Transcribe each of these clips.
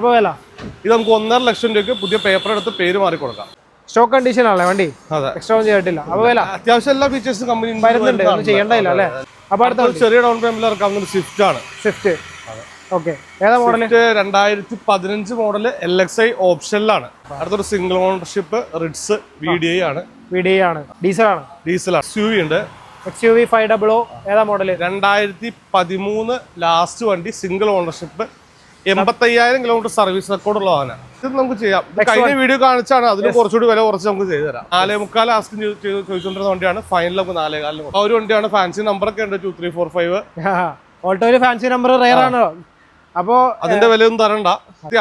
അപ്പോൾ വില? ഇത് നമുക്ക് ഒന്നര ലക്ഷം രൂപയ്ക്ക് പുതിയ പേപ്പർ എടുത്ത് പേര് മാറി കൊടുക്കാം. സ്റ്റോക്ക് കണ്ടീഷൻ ആണല്ലേ വണ്ടി? എക്സ്ട്രാ ചെയ്തിട്ടില്ല. അപ്പോൾ വില? അത്യാവശ്യം എല്ലാ ഫീച്ചേഴ്സും കമ്പനി വരുന്നുണ്ട്. ഒന്നും ചെയ്യേണ്ടതില്ല അല്ലേ? അപ്പോൾ അടുത്ത ചെറിയ ഡൗൺ പേയ്മെന്റ് ഇറക്കാവുന്ന സ്വിഫ്റ്റ് ആണ്. സ്വിഫ്റ്റ് ഓക്കെ ഏതാ മോഡൽ രണ്ടായിരത്തി പതിനഞ്ച് മോഡൽ എൽ എക്സ് ഐ ഓപ്ഷനിലാണ് അടുത്തൊരു single ownership Ritz V D I ആണ്. വി ഡി ഐ ആണ്. ഡീസലാണ് ഡീസലാണ് വി ഉണ്ട്. X U V five double O ഏതാ മോഡൽ രണ്ടായിരത്തി പതിമൂന്ന് ലാസ്റ്റ് വണ്ടി സിംഗിൾ ഓണർഷിപ്പ് എൺപത്തയ്യായിരം കിലോമീറ്റർ സർവീസ് റെക്കോർഡ് ഉള്ള വാഹനം. ഇത് നമുക്ക് ചെയ്യാം. കഴിഞ്ഞ വീഡിയോ കാണിച്ചാണ് അതിന് കുറച്ചുകൂടി വില കുറച്ച് നമുക്ക് ചെയ്തു തരാം. നാലേ മുക്കാൽ ആസ്ക് ചോദിച്ചുകൊണ്ടിരുന്ന വണ്ടിയാണ്. ഫൈനൽ നമുക്ക് നാലേ കാലിന് ആ ഒരു വണ്ടിയാണ് ഫാൻസി നമ്പറൊക്കെ ഉണ്ട് ടു ത്രീ ഫോർ ഫൈവ് ഓട്ടോയിൽ ഫാൻസി നമ്പർ റെയർ ആണ്? അപ്പോ അതിന്റെ വിലയൊന്നും തരണ്ട.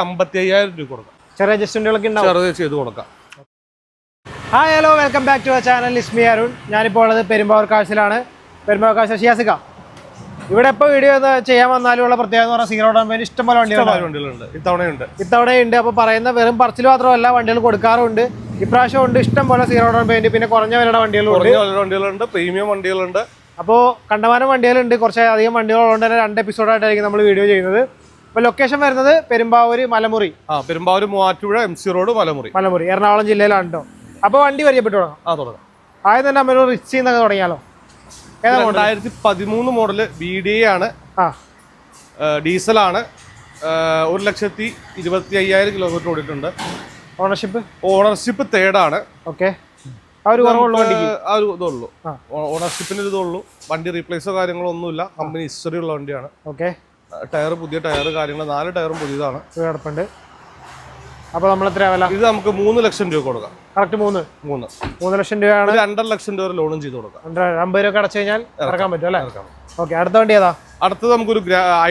അമ്പത്തി അയ്യായിരം രൂപ കൊടുക്കാം. ചെറിയ അഡ്ജസ്റ്റ്മെന്റുകളൊക്കെ ചെറുത് ചെയ്ത് കൊടുക്കാം. Hi hello welcome back to our channel is me Arun ഞാനിപ്പോൾ ഉള്ളത് പെരുമ്പാവൂർ കാഴ്ചയിലാണ്. പെരുമ്പാവൂർ കാഴ്ച ഷിയാസിക്ക ഇവിടെ ഇപ്പൊ വീഡിയോ ചെയ്യാൻ വന്നാലും ഉള്ള പ്രത്യേകത എന്ന് പറഞ്ഞാൽ സീറോ ഡൗൺ പേയ്മെന്റ് ഇഷ്ടംപോലെ വണ്ടികളുണ്ട്. ഇഷ്ടംപോലെ വണ്ടികളുണ്ട്. ഇത്തവണയുണ്ട്. ഇത്തവണ ഉണ്ട് അപ്പോൾ പറയുന്ന വെറും പറച്ചിൽ മാത്രമല്ല വണ്ടികൾ കൊടുക്കാറുണ്ട്. ഇപ്രാവശ്യം ഉണ്ട് ഇഷ്ടം പോലെ സീറോ ഡൗൺ പെയിന്റ് പിന്നെ കുറഞ്ഞ വിലയുടെ വണ്ടികളുണ്ട്. വണ്ടികളുണ്ട് പ്രീമിയം വണ്ടികളുണ്ട്. അപ്പോൾ കണ്ടമാനം വണ്ടികളുണ്ട്. കുറച്ച് അധികം വണ്ടികളുള്ളതുകൊണ്ട് തന്നെ രണ്ട് എപ്പിസോഡായിട്ടായിരിക്കും നമ്മൾ വീഡിയോ ചെയ്യുന്നത്. അപ്പൊ ലൊക്കേഷൻ വരുന്നത് പെരുമ്പാവൂര് മലമുറി. ആ Perumbavoor Muvattupuzha M C road Malamuri. Malamuri Ernakulam ജില്ലയിലാണ് കേട്ടോ അപ്പോൾ വണ്ടി പരിചയപ്പെട്ടു തുടങ്ങാം ആ തുടങ്ങാം. ആദ്യം തന്നെ നമ്മൾ റിച്ച് ചെയ്യുന്നൊക്കെ തുടങ്ങിയാലോ? രണ്ടായിരത്തി പതിമൂന്ന് മോഡൽ ബി ഡി എ ആണ്. ഡീസലാണ്. ഒരു ലക്ഷത്തി ഇരുപത്തി അയ്യായിരം കിലോമീറ്റർ ഓടിയിട്ടുണ്ട് ഓണർഷിപ്പ് ഓണർഷിപ്പ് തേർഡാണ് ഓക്കെ ആ ഒരു ഇതുള്ളൂ. ഓണർഷിപ്പിന് ഇതുള്ളൂ. വണ്ടി റീപ്ലേസോ കാര്യങ്ങളോ ഒന്നുമില്ല. കമ്പനി ഹിസ്റ്ററി ഉള്ള വണ്ടിയാണ്. ഓക്കെ ടയർ പുതിയ ടയർ കാര്യങ്ങൾ നാല് ടയറും പുതിയതാണ്. കിടപ്പുണ്ട്. അപ്പോൾ നമ്മൾ എത്ര വില? ഇത് നമുക്ക് മൂന്ന് ലക്ഷം രൂപ കൊടുക്കാം. കറക്റ്റ് മൂന്ന്? മൂന്ന്. മൂന്ന് ലക്ഷം രൂപയാണ്. രണ്ടര ലക്ഷം രൂപ ലോണും ചെയ്ത് കൊടുക്കാം. രണ്ട് അമ്പത് രൂപ അടച്ചു കഴിഞ്ഞാൽ ഇറക്കാൻ പറ്റും അല്ലേ? ഓക്കെ അടുത്ത വണ്ടി ഏതാ? അടുത്തത് നമുക്കൊരു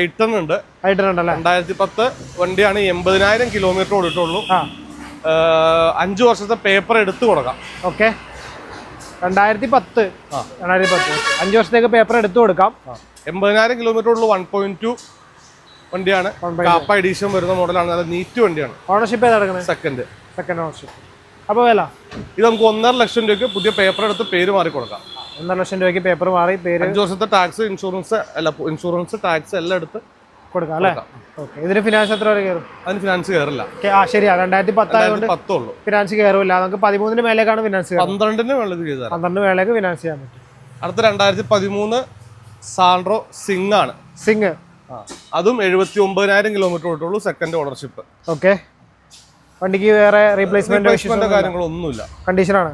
ഐട്ടൺ ഉണ്ട്. ഐട്ടൺ ഉണ്ടല്ലേ രണ്ടായിരത്തി പത്ത് വണ്ടിയാണ് എൺപതിനായിരം കിലോമീറ്റർ ഓടിട്ടുള്ളൂ അഞ്ച് വർഷത്തെ പേപ്പർ എടുത്തു കൊടുക്കാം. ഓക്കെ രണ്ടായിരത്തി പത്ത് രണ്ടായിരത്തി പത്ത് അഞ്ച് വർഷത്തേക്ക് പേപ്പർ എടുത്തു കൊടുക്കാം. എൺപതിനായിരം കിലോമീറ്റർ ഉള്ളൂ വൺ പോയിന്റ് ടു വണ്ടിയാണ്. കാപ്പ എഡീഷൻ വരുന്ന മോഡലാണ്. നല്ല നീറ്റ് വണ്ടിയാണ്. ഓണർഷിപ്പ് ഏതാ എടുക്കണത് സെക്കൻഡ് സെക്കൻഡ് ഓണർഷിപ്പ് അപ്പോൾ വില? ഇത് നമുക്ക് ഒന്നര ലക്ഷം രൂപയ്ക്ക് പുതിയ പേപ്പർ എടുത്ത് പേര് മാറി കൊടുക്കാം. ഒന്നര ലക്ഷം രൂപയ്ക്ക് പേപ്പർ മാറി പേര് അഞ്ച് വർഷത്തെ ടാക്സ് ഇൻഷുറൻസ് അല്ല ഇൻഷുറൻസ് ടാക്സ് എല്ലാം എടുത്ത് കൊടുക്കാം അല്ലേ? ഓക്കെ ഇതിന് ഫിനാൻസ് എത്ര വരെ കയറും? അതിന് ഫിനാൻസ് കയറില്ല. ആ ശരിയാ. രണ്ടായിരത്തി പത്തായതുകൊണ്ട് പത്തുള്ളു ഫിനാൻസ് കയറില്ല. നമുക്ക് പതിമൂന്നിന് മേലേക്കാണ് ഫിനാൻസ് പന്ത്രണ്ടിന് മേളിൽ പന്ത്രണ്ട് മേലേക്ക് ഫിനാൻസ് ചെയ്യാൻ പറ്റും. അടുത്ത രണ്ടായിരത്തി പതിമൂന്ന് സാൻഡ്രോ സിംഗ് ആണ്. സിംഗ്. അതും എഴുപത്തി ഒമ്പതിനായിരം കിലോമീറ്റർ ഓടിട്ടുള്ളൂ സെക്കൻഡ് ഓണർഷിപ്പ് ഓക്കെ വണ്ടിക്ക് വേറെ റീപ്ലേസ്മെന്റ് കാര്യങ്ങളൊന്നുമില്ല. കണ്ടീഷനാണ്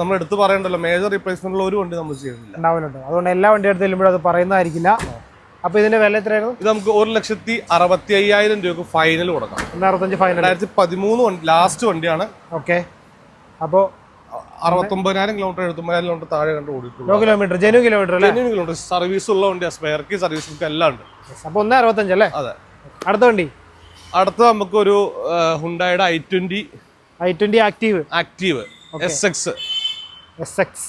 നമ്മൾ എടുത്തു പറയണ്ടല്ലോ മേജർ റീപ്ലേസ്മെന്റ് ഒരു വണ്ടി നമ്മൾ ചെയ്യുന്നില്ല. ഉണ്ടാവലുണ്ട് അതുകൊണ്ട് എല്ലാ വണ്ടി എടുത്ത് ചെല്ലുമ്പോഴും അത് പറയുന്നതായിരിക്കില്ല. അപ്പൊ ഇതിന്റെ വില എത്രയായിരുന്നു? ഇത് നമുക്ക് ഒരു ലക്ഷത്തി അറുപത്തി അയ്യായിരം രൂപക്ക് ഫൈനൽ കൊടുക്കാം അറുപത്തഞ്ച് ഫൈനൽ രണ്ടായിരത്തി പതിമൂന്ന് വണ്ടി ലാസ്റ്റ് വണ്ടിയാണ്. ഓക്കെ അപ്പോൾ അറുപത്തൊമ്പതിനായിരം കിലോമീറ്റർ എഴുപത്തൊമ്പതിനായിരം കിലോമീറ്റർ താഴെ കണ്ട് ഓടിയിട്ടുള്ളൂ. കിലോമീറ്റർ ജെനു കിലോമീറ്റർ കിലോമീറ്റർ സർവീസ് ഉള്ള വണ്ടിയാണ് സ്പെയർക്ക് സർവീസ് ബുക്ക് എല്ലാം ഉണ്ട്. അപ്പോൾ ഒന്ന് അറുപത്തഞ്ച് അല്ലേ? അതെ. അടുത്ത വണ്ടി. അടുത്ത നമുക്കൊരു ഹുണ്ടായുടെ I twenty I twenty active active S X S X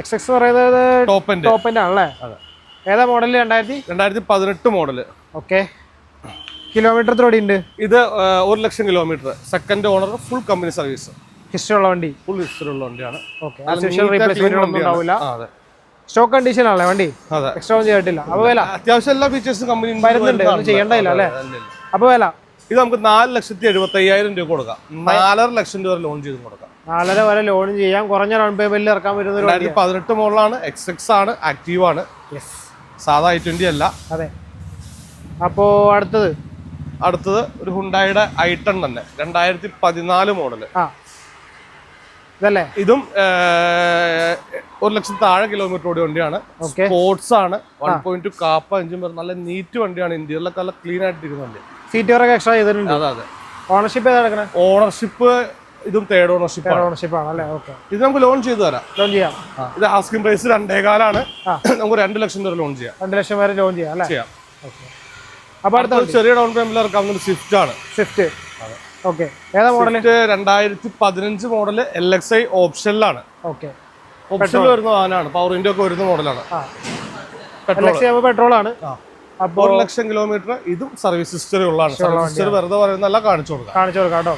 X X പറയുന്നത് ടോപ്പ് ടോപ്പ് ആണല്ലേ. ഏതാ മോഡൽ രണ്ടായിരത്തി? രണ്ടായിരത്തി പതിനെട്ട് മോഡൽ ഓക്കെ കിലോമീറ്റർ എത്ര ഉണ്ട്. ഇത് ഒരു lakh kilometre second owner full company service history ഉള്ള വണ്ടി. ഫുൾ ഹിസ്റ്ററി ഉള്ള വണ്ടിയാണ്. ഓക്കെ സ്റ്റോക്ക് കണ്ടീഷൻ ആണല്ലേ വണ്ടി? എക്സ്ട്രാ ഒന്നും ചെയ്തിട്ടില്ല. അപ്പോൾ വില? അത്യാവശ്യം എല്ലാ ഫീച്ചേഴ്സും കമ്പനി വരുന്നുണ്ട്, ഒന്നും ചെയ്യണ്ടതില്ല, അല്ലേ? അപ്പോൾ വില? ഇത് നമുക്ക് നാല് ലക്ഷത്തി എഴുപത്തി അയ്യായിരം രൂപ കൊടുക്കാം. നാലര ലക്ഷം രൂപ ലോൺ ചെയ്ത് കൊടുക്കാം. നാലര വരെ ലോൺ ചെയ്യാം. കുറഞ്ഞ ഡൗൺ പേയ്മെന്റിൽ ഇറക്കാൻ പറ്റുന്ന ഒരു പതിനെട്ട് മോഡലാണ്. എക്സ് എക്സ് ആണ്. ആക്റ്റീവ് ആണ്. സാധാ ഐ ട്വന്റി അല്ല. അതെ. അപ്പോ അടുത്തത്? അടുത്തത് ഒരു ഹുണ്ടായുടെ ടെൺ തന്നെ. രണ്ടായിരത്തി പതിനാല് മോഡൽ. ആ. ഇതല്ലേ? ഇതും ഒരു ലക്ഷം താഴെ കിലോമീറ്റർ ഓടിയ വണ്ടിയാണ്. സ്പോർട്സ് ആണ്. വൺ പോയിന്റ് ടു കാപ്പ അഞ്ചും പറഞ്ഞ നല്ല നീറ്റ് വണ്ടിയാണ്. ഇന്ത്യയിലൊക്കെ നല്ല ക്ലീൻ ആയിട്ടിരിക്കുന്ന വണ്ടി. സീറ്റ് വരെ എക്സ്ട്രാ ചെയ്തിട്ടുണ്ട്. അതെ അതെ. ഓണർഷിപ്പ് ഏതാ കിടക്കണേ ഓണർഷിപ്പ് ഇതും തേർഡ് ഓണർഷിപ്പ് ഓണർഷിപ്പ് ആണ്. അല്ലേ? ഓക്കെ ഇത് നമുക്ക് ലോൺ ചെയ്തു തരാം. ലോൺ ചെയ്യാം. ഇത് ആസ്കിംഗ് പ്രൈസ് രണ്ടേകാലാണ്. നമുക്ക് രണ്ട് ലക്ഷം വരെ ലോൺ ചെയ്യാം. രണ്ട് ലക്ഷം വരെ ലോൺ ചെയ്യാം അല്ലേ? ചെയ്യാം. ഓക്കെ അപ്പോൾ അടുത്ത ചെറിയ ഡൗൺ പേയ്മെന്റ് ഇറക്കാവുന്ന സ്വിഫ്റ്റ് ആണ്. Swift okay. ഏതാ മോഡൽ രണ്ടായിരത്തി പതിനഞ്ച് മോഡൽ എൽ എക്സ് ഐ ഓപ്ഷനിലാണ് ഓക്കെ. ഓപ്ഷനിൽ വരുന്ന വാഹനമാണ്. പവർ ഇന്ത്യ ഒക്കെ വരുന്ന മോഡലാണ് പെട്രോൾ ആണ്. അപ്പോൾ ഒരു ലക്ഷം കിലോമീറ്റർ ഇതും സർവീസ് ഹിസ്റ്ററി ഉള്ളതാണ്. സർവീസ് ഹിസ്റ്ററി വെറുതെ പറയുന്നതല്ല കാണിച്ചു കൊടുക്കാം. കാണിച്ചു കൊടുക്കാം കേട്ടോ.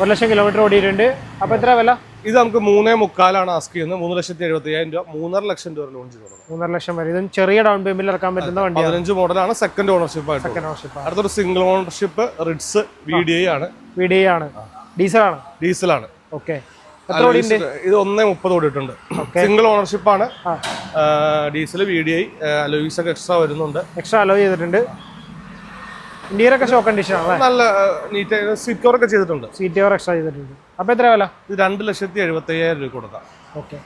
ഒരു ലക്ഷം കിലോമീറ്റർ ഓടിയിട്ടുണ്ട്. അപ്പോൾ എത്ര വില? ഇത് നമുക്ക് മൂന്നേ മുക്കാലാണ് ആസ്ക് ചെയ്യുന്നത്. മൂന്ന് ലക്ഷത്തി എഴുപത്തി അയ്യായിരം രൂപ മൂന്നര ലക്ഷം രൂപ ലോൺ തുടങ്ങും മൂന്നര ലക്ഷം വരെ. ഇതും ചെറിയ ഡൗൺ പേയ്മെന്റ് ഇറക്കാൻ പറ്റുന്ന വണ്ടി പതിനഞ്ച് മോഡലാണ് സെക്കൻഡ് ഓണർഷിപ്പ് ആയിട്ട് സെക്കൻഡ് ഓണർഷിപ്പ് അടുത്തൊരു single ownership Ritz V D I ആണ്. വി ഡി ആണ്. ഡീസൽ ആണ്? ഡീസലാണ് ഓക്കെ എത്ര ഓടി ഇത് ഒന്നേ മുപ്പത് ഓടിയിട്ടുണ്ട്. സിംഗിൾ ഓണർഷിപ്പ് ആണ്. Diesel V D I alloys ഒക്കെ എക്സ്ട്രാ വരുന്നുണ്ട്. എക്സ്ട്രാ അലോ ചെയ്തിട്ടുണ്ട്. ഇന്ത്യയിലൊക്കെ ഷോ കണ്ടീഷൻ ആണ് നല്ല നീറ്റ് സീറ്റ് കവർ ഒക്കെ ചെയ്തിട്ടുണ്ട്. സീറ്റ് കവർ എക്സ്ട്രാ ചെയ്തിട്ടുണ്ട്. അപ്പൊ എത്ര വില? ഇത് രണ്ട് ലക്ഷത്തി എഴുപത്തി അയ്യായിരം രൂപ കൊടുക്കാം ഓക്കെ